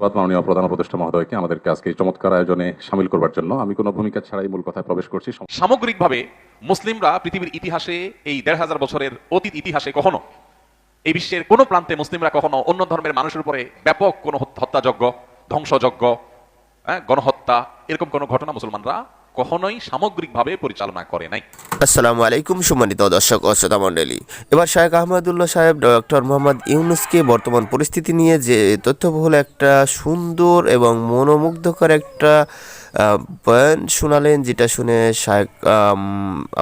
ধন্যবাদ মাননীয় প্রধান উপদেষ্টা মহোদয়কে আমাদেরকে আজকে এই চমৎকার আয়োজনে সামিল করবার জন্য। আমি কোনো ভূমিকা ছাড়াই মূল কথায় প্রবেশ করছি। সামগ্রিকভাবে মুসলিমরা পৃথিবীর ইতিহাসে এই দেড় হাজার বছরের অতীত ইতিহাসে কখনো এই বিশ্বের কোনো প্রান্তে মুসলিমরা কখনো অন্য ধর্মের মানুষের উপরে ব্যাপক কোনো হত্যাযজ্ঞ ধ্বংসযজ্ঞ হ্যাঁ, গণহত্যা এরকম কোনো ঘটনা মুসলমানরা কখনোই সামগ্রিকভাবে পরিচালনা করে নাই। আসসালামু আলাইকুম, সম্মানিত দর্শক ও শ্রোতা মণ্ডলী। এবার শাহেখ আহমদুল্লাহ সাহেব, ডক্টর মোহাম্মদ ইউনুসকে বর্তমান পরিস্থিতি নিয়ে যে তথ্যবহুল একটা সুন্দর এবং মনোমুগ্ধকর একটা বয়ান শোনালেন, যেটা শুনে শাহেখ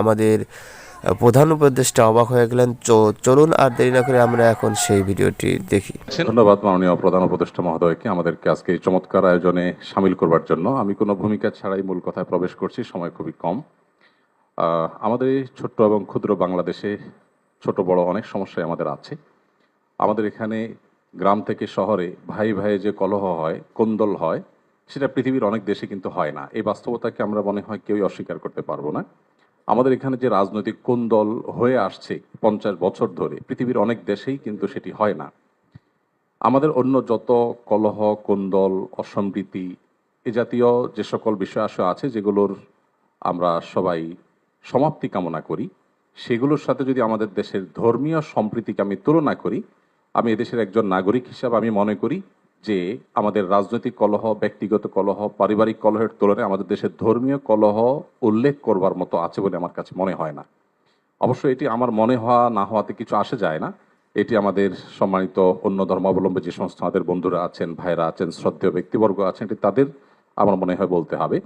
আমাদের প্রধান উপদেষ্টা অবাক হয়ে গেলেন চলুন আর দেরি না করে আমরা এখন সেই ভিডিওটি দেখি। ধন্যবাদ মাননীয় প্রধান উপদেষ্টা মহোদয়কে। আমাদেরকে আজকে এই চমৎকার আয়োজনে সামিল করবার জন্য। আমি কোনো ভূমিকা ছাড়াই মূল কথায় প্রবেশ করছি, সময় খুবই কম। আমাদের এই ছোট্ট এবং ক্ষুদ্র বাংলাদেশে ছোট বড় অনেক সমস্যাই আমাদের আছে। আমাদের এখানে গ্রাম থেকে শহরে ভাই ভাই যে কলহ হয়, কোন্দল হয়, সেটা পৃথিবীর অনেক দেশে কিন্তু হয় না। এই বাস্তবতাকে আমরা মনে হয় কেউই অস্বীকার করতে পারব না। আমাদের এখানে যে রাজনৈতিক কোন্দল হয়ে আসছে পঞ্চাশ বছর ধরে, পৃথিবীর অনেক দেশেই কিন্তু সেটি হয় না। আমাদের অন্য যত কলহ, কোন্দল অসম্প্রীতি এ জাতীয় যে সকল বিষয় আশয় আছে, যেগুলোর আমরা সবাই সমাপ্তি কামনা করি, সেগুলোর সাথে যদি আমাদের দেশের ধর্মীয় সম্প্রীতিকে আমি তুলনা করি, আমি এদেশের একজন নাগরিক হিসাবে আমি মনে করি যে আমাদের রাজনৈতিক কলহ, ব্যক্তিগত কলহ, পারিবারিক কলহের তুলনায় আমাদের দেশের ধর্মীয় কলহ উল্লেখ করবার মতো আছে বলে আমার কাছে মনে হয় না। অবশ্য এটি আমার মনে হওয়া, না হওয়াতে কিছু আসে যায় না। এটি আমাদের সম্মানিত অন্য ধর্মাবলম্বী যে সমস্ত আমাদের বন্ধুরা আছেন ভাইরা আছেন, শ্রদ্ধেয় ব্যক্তিবর্গ আছেন, এটি তাদের আমার মনে হয় বলতে হবে।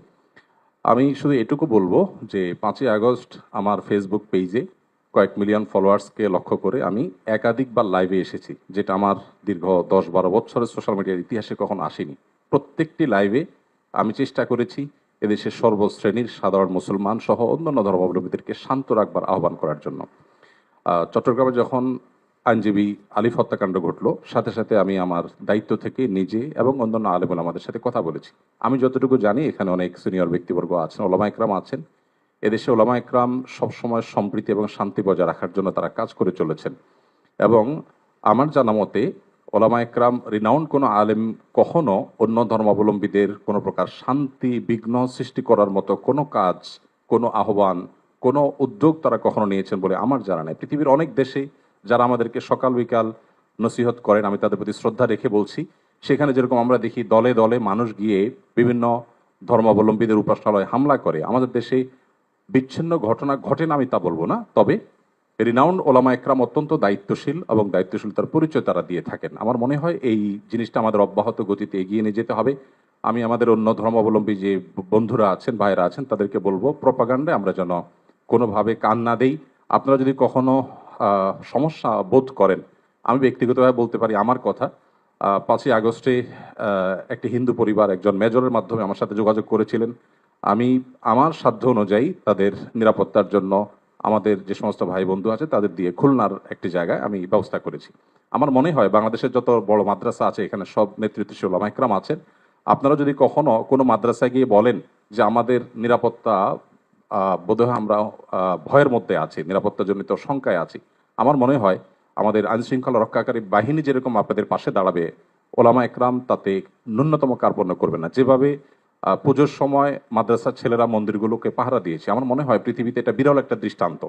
আমি শুধু এটুকু বলব যে পাঁচই আগস্ট আমার ফেসবুক পেজে কয়েক মিলিয়ন ফলোয়ার্সকে লক্ষ্য করে আমি একাধিকবার লাইভে এসেছি, যেটা আমার দীর্ঘ দশ বারো বছরের সোশ্যাল মিডিয়ার ইতিহাসে কখন আসেনি। প্রত্যেকটি লাইভে আমি চেষ্টা করেছি এদেশের সর্বশ্রেণীর সাধারণ মুসলমান সহ অন্যান্য ধর্মাবলম্বীদেরকে শান্ত রাখবার আহ্বান করার জন্য। চট্টগ্রামে যখন আইনজীবী আলিফ হত্যাকাণ্ড ঘটলো, সাথে সাথে আমি আমার দায়িত্ব থেকে নিজে এবং অন্যান্য আলেমুল আমাদের সাথে কথা বলেছি। আমি যতটুকু জানি, এখানে অনেক সিনিয়র ব্যক্তিবর্গ আছেন ওলামা একরাম আছেন। এদেশে ওলামা একরাম সবসময় সম্প্রীতি এবং শান্তি বজায় রাখার জন্য তারা কাজ করে চলেছেন। এবং আমার জানা মতে, ওলামা একরাম রিনাউন্ড কোনো আলেম কখনো অন্য ধর্মাবলম্বীদের কোনো প্রকার শান্তি, বিঘ্ন সৃষ্টি করার মতো কোনো কাজ, কোনো আহ্বান, কোনো উদ্যোগ তারা কখনো নিয়েছেন বলে আমার জানা নেই। পৃথিবীর অনেক দেশে যারা আমাদেরকে সকাল বিকাল নসিহত করেন, আমি তাদের প্রতি শ্রদ্ধা রেখে বলছি, সেখানে যেরকম আমরা দেখি দলে দলে মানুষ গিয়ে বিভিন্ন ধর্মাবলম্বীদের উপাসনালয় হামলা করে। আমাদের দেশে বিচ্ছিন্ন ঘটনা ঘটে না, আমি তা বলব না। তবে রিনাউন্ড ওলামা একরাম অত্যন্ত দায়িত্বশীল এবং দায়িত্বশীলতার পরিচয় তারা দিয়ে থাকেন। আমার মনে হয় এই জিনিসটা আমাদের অব্যাহত গতিতে এগিয়ে নিয়ে যেতে হবে। আমি আমাদের অন্য ধর্মাবলম্বী যে বন্ধুরা আছেন ভাইরা আছেন, তাদেরকে বলব, প্রপাগান্ডায় আমরা যেন কোনোভাবে কান না দেই। আপনারা যদি কখনো সমস্যা বোধ করেন, আমি ব্যক্তিগতভাবে বলতে পারি আমার কথা পাঁচই আগস্টে একটি হিন্দু পরিবার একজন মেজরের মাধ্যমে আমার সাথে যোগাযোগ করেছিলেন। আমি আমার সাধ্য অনুযায়ী তাদের নিরাপত্তার জন্য আমাদের যে সমস্ত ভাই বন্ধু আছে তাদের দিয়ে খুলনার একটি জায়গায় আমি ব্যবস্থা করেছি। আমার মনে হয় বাংলাদেশের যত বড় মাদ্রাসা আছে, এখানে সব নেতৃত্বশীল ওলামাইকরাম আছেন, আপনারা যদি কখনো কোনো মাদ্রাসায় গিয়ে বলেন যে আমাদের নিরাপত্তা বোধহয় আমরা ভয়ের মধ্যে আছি, নিরাপত্তাজনিত শঙ্কায় আছি, আমার মনে হয় আমাদের আইন শৃঙ্খলা রক্ষাকারী বাহিনী যেরকম আপনাদের পাশে দাঁড়াবে, ওলামা একরাম তাতে ন্যূনতম কার্পণ্য করবে না। যেভাবে পুজোর সময় মাদ্রাসার ছেলেরা মন্দিরগুলোকে পাহারা দিয়েছে। আমার মনে হয় পৃথিবীতে এটা বিরল একটা দৃষ্টান্ত।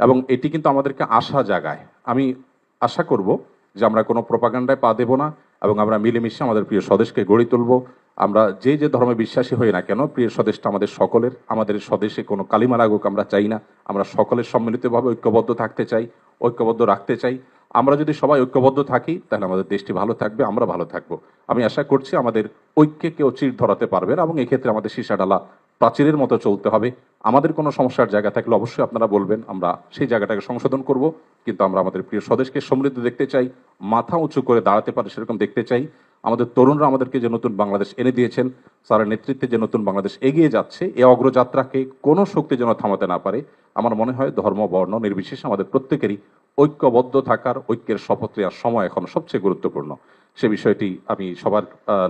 এবং এটি কিন্তু আমাদেরকে আশা জাগায়। আমি আশা করব যে আমরা কোনো প্রপাগান্ডায় পা দেব না। এবং আমরা মিলেমিশে আমাদের প্রিয় স্বদেশকে গড়ে তুলব। আমরা যে যে ধর্মে বিশ্বাসী হই না কেন, প্রিয় স্বদেশটা আমাদের সকলের, আমাদের স্বদেশে কোনো কালিমা লাগুক আমরা চাই না। আমরা সকলের সম্মিলিতভাবে ঐক্যবদ্ধ থাকতে চাই, ঐক্যবদ্ধ রাখতে চাই। আমরা যদি সবাই ঐক্যবদ্ধ থাকি, তাহলে আমাদের দেশটি ভালো থাকবে, আমরা ভালো থাকব। আমি আশা করছি আমাদের ঐক্যে কেউ চির ধরাতে পারবে না এবং এক্ষেত্রে আমাদের সীসাডালা প্রাচীরের মতো চলতে হবে। আমাদের কোনো সমস্যার জায়গা থাকলে অবশ্যই আপনারা বলবেন, আমরা সেই জায়গাটাকে সংশোধন করব। কিন্তু আমরা আমাদের প্রিয় স্বদেশকে সমৃদ্ধ দেখতে চাই, মাথা উঁচু করে দাঁড়াতে পারে সেরকম দেখতে চাই। আমাদের তরুণরা আমাদেরকে যে নতুন বাংলাদেশ এনে দিয়েছেন স্যারের নেতৃত্বে যে নতুন বাংলাদেশ এগিয়ে যাচ্ছে, এ অগ্রযাত্রাকে কোনো শক্তি যেন থামাতে না পারে, আমার মনে হয় ধর্ম, বর্ণ নির্বিশেষে আমাদের প্রত্যেকেরই ঐক্যবদ্ধ থাকার, ঐক্যের শপথ নেওয়ার সময় এখন সবচেয়ে গুরুত্বপূর্ণ। সে বিষয়টি আমি সবার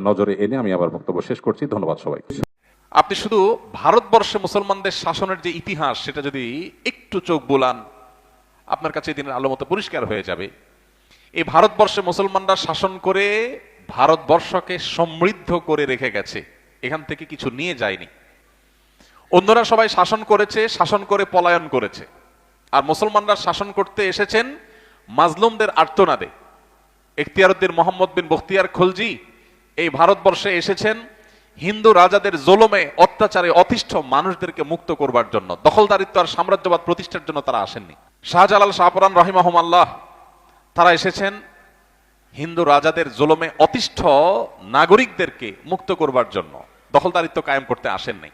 নজরে এনে আমি আবার বক্তব্য শেষ করছি। ধন্যবাদ সবাই আপনি শুধু ভারতবর্ষে মুসলমানদের শাসনের যে ইতিহাস, সেটা যদি একটু চোখ বোলান, আপনার কাছে দিনের আলো মতো পরিষ্কার হয়ে যাবে। এই ভারতবর্ষে মুসলমানরা শাসন করে ভারতবর্ষকে সমৃদ্ধ করে রেখে গেছে। এখান থেকে কিছু নিয়ে যায়নি। অন্যরা সবাই শাসন করেছে, শাসন করে পলায়ন করেছে। আর মুসলমানরা শাসন করতে এসেছেন মাজলুমদের আর্তনাদে। এখতিয়ারুদ্দিন মোহাম্মদ বিন বখতিয়ার খলজি এই ভারতবর্ষে এসেছেন হিন্দু রাজাদের জোলমে, অত্যাচারে অতিষ্ঠ মানুষদেরকে মুক্ত করবার জন্য। দখলদারিত্ব আর সাম্রাজ্যবাদ প্রতিষ্ঠার জন্য তারা আসেননি। শাহজালাল শাহপুরান রহিমাহম আল্লাহ তারা এসেছেন হিন্দু রাজাদের জোলমে অতিষ্ঠ নাগরিকদেরকে মুক্ত করবার জন্য। দখলদারিত্ব কায়েম করতে আসেননি।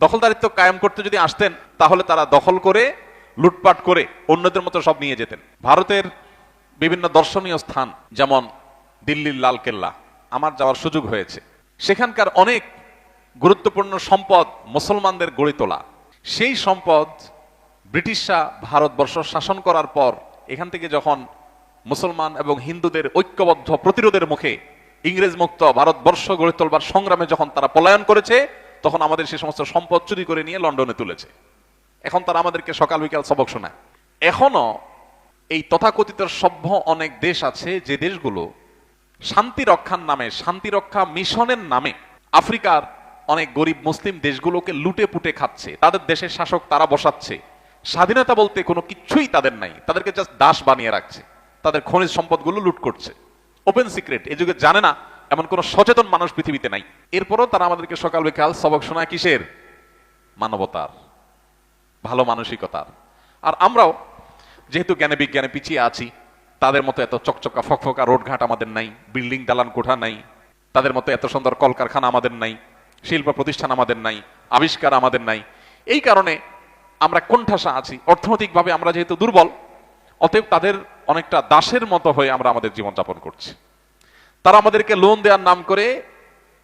দখলদারিত্ব কায়েম করতে যদি আসতেন, তাহলে তারা দখল করে, লুটপাট করে অন্যদের মতো সব নিয়ে যেতেন। ভারতের বিভিন্ন দর্শনীয় স্থান, যেমন দিল্লির লাল কেল্লা আমার যাওয়ার সুযোগ হয়েছে। সেখানকার অনেক গুরুত্বপূর্ণ সম্পদ মুসলমানদের গড়ে তোলা। সেই সম্পদ ব্রিটিশরা ভারতবর্ষ শাসন করার পর এখান থেকে যখন মুসলমান এবং হিন্দুদের ঐক্যবদ্ধ প্রতিরোধের মুখে ইংরেজ মুক্ত ভারতবর্ষ গড়ে তোলবার সংগ্রামে যখন তারা পলায়ন করেছে, তখন আমাদের সে সমস্ত সম্পদ চুরি করে নিয়ে লন্ডনে তুলেছে। এখন তারা আমাদেরকে সকাল বিকাল সবক শোনায়। এখনও এই তথাকথিত সভ্য অনেক দেশ আছে যে দেশগুলো শান্তি রক্ষার নামে শান্তি রক্ষা মিশনের নামে আফ্রিকার অনেক গরিব মুসলিম দেশগুলোকে লুটে পুটে খাচ্ছে। তাদের দেশের শাসক তারা বসাচ্ছে। স্বাধীনতা বলতে কোনো কিছুই তাদের নাই। তাদেরকে জাস্ট দাস বানিয়ে রাখছে। তাদের খনিজ সম্পদগুলো লুট করছে। ওপেন সিক্রেট এই যুগে জানে না, এমন কোন সচেতন মানুষ পৃথিবীতে নাই। এরপরও তারা আমাদেরকে সকাল বিকাল সবক শোনায় কিসের? মানবতার। ভালো মানসিকতার। আর আমরাও যেহেতু জ্ঞানে বিজ্ঞানে পিছিয়ে আছি তাদের মতো এত চকচকা ফকফকা রোডঘাট আমাদের নাই, বিল্ডিং দালান কোঠা নাই, তাদের মতো এত সুন্দর কলকারখানা আমাদের নাই, শিল্প প্রতিষ্ঠান আমাদের নাই, আবিষ্কার আমাদের নাই। এই কারণে আমরা কোণঠাসা আছি। অর্থনৈতিকভাবে আমরা যেহেতু দুর্বল, অতএব তাদের অনেকটা দাসের মতো হয়ে আমরা আমাদের জীবনযাপন করছি। তারা আমাদেরকে লোন দেওয়ার নাম করে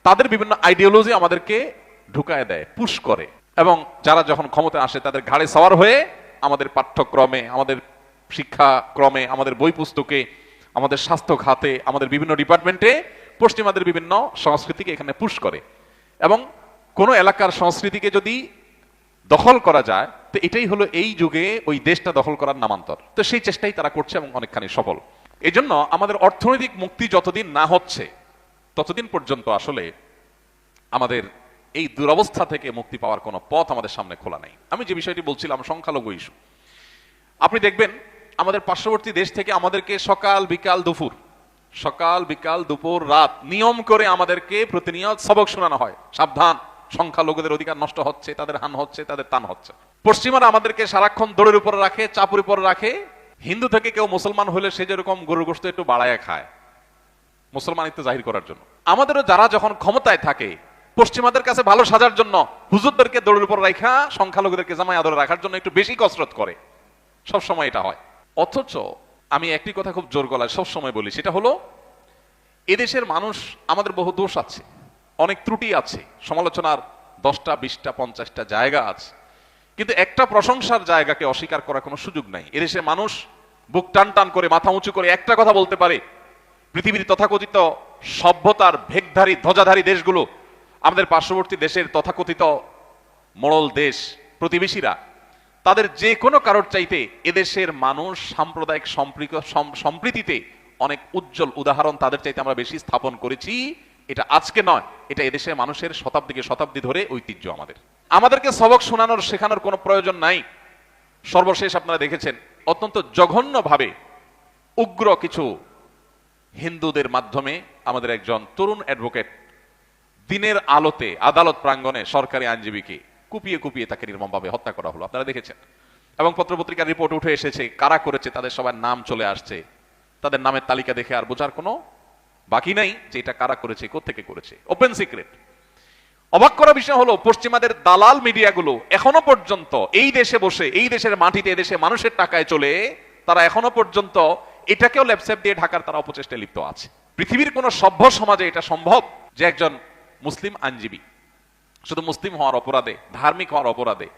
তাদের বিভিন্ন আইডিওলজি আমাদেরকে ঢুকায় দেয় পুশ করে। এবং যারা যখন ক্ষমতায় আসে তাদের ঘাড়ে সওয়ার হয়ে আমাদের পাঠ্যক্রমে, আমাদের শিক্ষাক্রমে আমাদের বই পুস্তকে, আমাদের স্বাস্থ্য খাতে আমাদের বিভিন্ন ডিপার্টমেন্টে পশ্চিমাদের বিভিন্ন সংস্কৃতিকে এখানে পুশ করে। এবং কোনো এলাকার সংস্কৃতিকে যদি দখল করা যায়, তো এটাই হলো এই যুগে ওই দেশটা দখল করার নামান্তর। তো সেই চেষ্টাই তারা করছে এবং অনেকখানি সফল। এই জন্য আমাদের অর্থনৈতিক মুক্তি যতদিন না হচ্ছে, ততদিন পর্যন্ত আসলে আমাদের এই দুরবস্থা থেকে মুক্তি পাওয়ার কোনো পথ আমাদের সামনে খোলা নেই। আমি যে বিষয়টি বলছিলাম, সংখ্যালঘু ইস্যু আপনি দেখবেন আমাদের পার্শ্ববর্তী দেশ থেকে আমাদেরকে সকাল বিকাল দুপুর, সকাল বিকাল দুপুর রাত নিয়ম করে আমাদেরকে প্রতিনিয়ত সবক শোনানো হয়। সাবধান সংখ্যালঘুদের অধিকার নষ্ট হচ্ছে, তাদের হান হচ্ছে, তাদের তান হচ্ছে। পশ্চিমারা আমাদেরকে সারাক্ষণ দৌড়ের উপরে রাখে, চাপুর উপরে রাখে। হিন্দু থেকে কেউ মুসলমান হলে সে যেরকম গরুর গোস্ত একটু বাড়ায় খায়, মুসলমানিত্ব জাহির করার জন্য। আমাদেরও যারা যখন ক্ষমতায় থাকে, পশ্চিমাদের কাছে ভালো সাজার জন্য হুজুরদেরকে দৌড়ের উপর রাখা সংখ্যালঘুদেরকে জামাই আদরে রাখার জন্য একটু বেশি কসরত করে। সব সময় এটা হয়। অথচ আমি একটি কথা খুব জোর গলায় সব সময় বলি, সেটা হলো, এদেশের মানুষ, আমাদের বহু দোষ আছে, অনেক ত্রুটি আছে, সমালোচনার দশটা, বিশটা, পঞ্চাশটা জায়গা আছে, কিন্তু একটা প্রশংসার জায়গাকে অস্বীকার করার কোনো সুযোগ নাই। এদেশের মানুষ বুক টান টান করে, মাথা উঁচু করে একটা কথা বলতে পারে, পৃথিবীর তথাকথিত সভ্যতার ভেগধারী ধ্বজাধারী দেশগুলো, আমাদের পার্শ্ববর্তী দেশের তথাকথিত মোড়ল দেশ, প্রতিবেশীরা তাদের যে কোনো কারোর চাইতে এদেশের মানুষ সাম্প্রদায়িক সম্প্রীত- সম্প্রীতিতে অনেক উজ্জ্বল উদাহরণ তাদের চাইতে আমরা বেশি স্থাপন করেছি। এটা আজকে নয়, এটা এদেশের মানুষের শতাব্দীকে শতাব্দী ধরে ঐতিহ্য আমাদের। আমাদেরকে সবক শোনানোর, শেখানোর কোনো প্রয়োজন নাই। সর্বশেষ আপনারা দেখেছেন, অত্যন্ত জঘন্যভাবে উগ্র কিছু হিন্দুদের মাধ্যমে আমাদের একজন তরুণ অ্যাডভোকেট দিনের আলোতে, আদালত প্রাঙ্গণে সরকারি আইনজীবীকে কুপিয়ে কুপিয়ে তাকে নির্মমভাবে হত্যা করা হলো। আপনারা দেখেছেন। এবং পত্রপত্রিকার রিপোর্ট উঠে এসেছে, কারা করেছে, তাদের সবার নাম চলে আসছে। তাদের নামের তালিকা দেখে আর বোঝার কোনো বাকি নাই যে এটা কারা করেছে কোথেকে করেছে। ওপেন সিক্রেট অবাক করা বিষয় হলো, পশ্চিমাদের দালাল মিডিয়াগুলো এখনও পর্যন্ত এই দেশে বসে, এই দেশের মাটিতে এদেশে মানুষের টাকায় চলে, তারা এখনও পর্যন্ত এটাকেও ল্যাপসেপ দিয়ে ঢাকার তারা অপচেষ্টায় লিপ্ত আছে। পৃথিবীর কোন সভ্য সমাজে এটা সম্ভব যে একজন মুসলিম আইনজীবী শুধু মুসলিম হওয়ার অপরাধে, ধার্মিক হওয়ার অপরাধে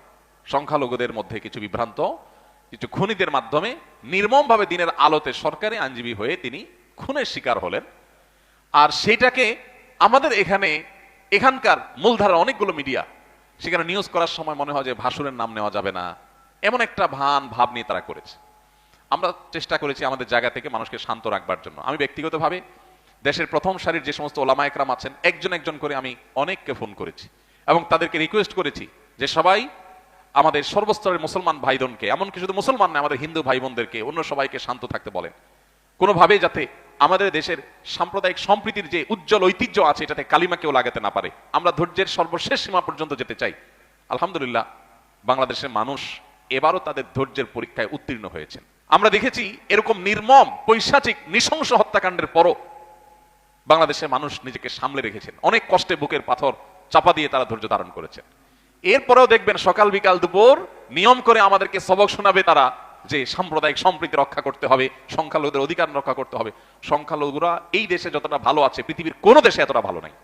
সংখ্যালঘুদের মধ্যে কিছু বিভ্রান্ত, কিছু খুনিদের মাধ্যমে নির্মমভাবে দিনের আলোতে সরকারি আইনজীবী হয়ে তিনি খুনের শিকার হলেন। আর সেটাকে আমাদের এখানে, এখানকার মূলধারার অনেকগুলো মিডিয়া সেখানে নিউজ করার সময় মনে হয় যে ভাসুরের নাম নেওয়া যাবে না। এমন একটা ভান, ভাব নিয়ে তারা করেছে। আমরা চেষ্টা করেছি আমাদের জায়গা থেকে মানুষকে শান্ত রাখবার জন্য। আমি ব্যক্তিগতভাবে দেশের প্রথম সারির যে সমস্ত ওলামা একরাম আছেন, একজন একজন করে আমি অনেককে ফোন করেছি। এবং তাদেরকে রিকোয়েস্ট করেছি যে সবাই আমাদের সর্বস্তরের মুসলমান ভাইদনকে এমনকি শুধু মুসলমান না, আমাদের হিন্দু ভাই বোনদেরকে অন্য সবাইকে শান্ত থাকতে বলেন। কোনোভাবেই যাতে আমাদের দেশের সাম্প্রদায়িক সম্প্রীতির যে উজ্জ্বল ঐতিহ্য আছে, এটাতে কালিমা কেউ লাগাতে না পারে। আমরা ধৈর্যের সর্বশেষ সীমা পর্যন্ত যেতে চাই। আলহামদুলিল্লাহ, বাংলাদেশের মানুষ এবারও তাদের ধৈর্যের পরীক্ষায় উত্তীর্ণ হয়েছেন। আমরা দেখেছি এরকম নির্মম, পৈশাচিক, নৃশংস হত্যাকাণ্ডের পরও বাংলাদেশের মানুষ নিজেকে সামলে রেখেছেন। অনেক কষ্টে বুকের পাথর চাপা দিয়ে তারা ধৈর্য ধারণ করেছেন এরপরেও দেখবেন সকাল বিকাল দুপুর নিয়ম করে আমাদেরকে সবক শোনাবে তারা যে সাম্প্রদায়িক সম্প্রীতি রক্ষা করতে হবে, সংখ্যালঘুদের অধিকার রক্ষা করতে হবে। সংখ্যালঘুরা এই দেশে যতটা ভালো আছে, পৃথিবীর কোনো দেশে এতটা ভালো নাই।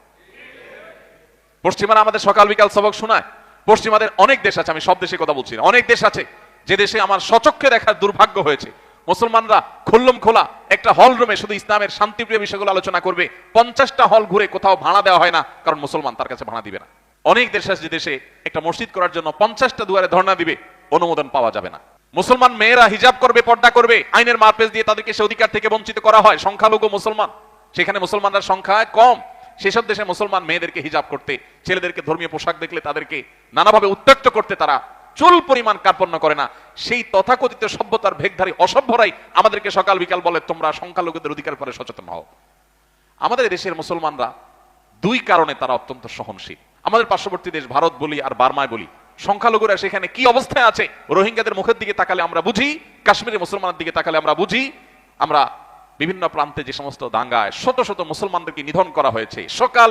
পশ্চিমারা আমাদের সকাল বিকাল সবক শোনায়। পশ্চিমাদের অনেক দেশ আছে, আমি সব দেশে কথা বলছি অনেক দেশ আছে যে দেশে আমার সচক্ষে দেখার দুর্ভাগ্য হয়েছে। মুসলমানরা খুল্লম খোলা, একটা হল রুমে শুধু ইসলামের শান্তিপ্রিয় বিষয়গুলো আলোচনা করবে। পঞ্চাশটা হল ঘুরে কোথাও ভাড়া দেওয়া হয় না, কারণ মুসলমান তার কাছে ভাড়া দিবে না। অনেক দেশ আছে দেশে একটা মসজিদ করার জন্য পঞ্চাশটা দুয়ারে ধর্ণা দিবে, অনুমোদন পাওয়া যাবে না। মুসলমান মেয়েরা হিজাব করবে, পর্দা করবে, আইনের মারপেজ দিয়ে তাদেরকে সে অধিকার থেকে বঞ্চিত করা হয়, সংখ্যালঘু মুসলমান। সেখানে মুসলমানরা সংখ্যা কম। সেসব দেশে মুসলমান মেয়েদেরকে হিজাব করতে, ছেলেদেরকে ধর্মীয় পোশাক দেখলে তাদেরকে নানাভাবে উত্ত্যক্ত করতে তারা চুল পরিমাণ কার্পণ্য করে না। সেই তথাকথিত সভ্যতার ভেগধারী অসভ্যরাই আমাদেরকে সকাল বিকাল বলে, তোমরা সংখ্যালঘুদের অধিকার পরে সচেতন হও। আমাদের দেশের মুসলমানরা দুই কারণে তারা অত্যন্ত সহনশীল। আমাদের পার্শ্ববর্তী দেশ ভারত বলি আর বার্মায় বলি। সংখ্যালঘুরা সেখানে কি অবস্থায় আছে, রোহিঙ্গাদের মুখের দিকে তাকালে আমরা বুঝি কাশ্মীরের মুসলমানের দিকে তাকালে আমরা বুঝি। আমরা বিভিন্ন প্রান্তে যে সমস্ত দাঙ্গায় শত শত মুসলমানদেরকে নিধন করা হয়েছে। সকাল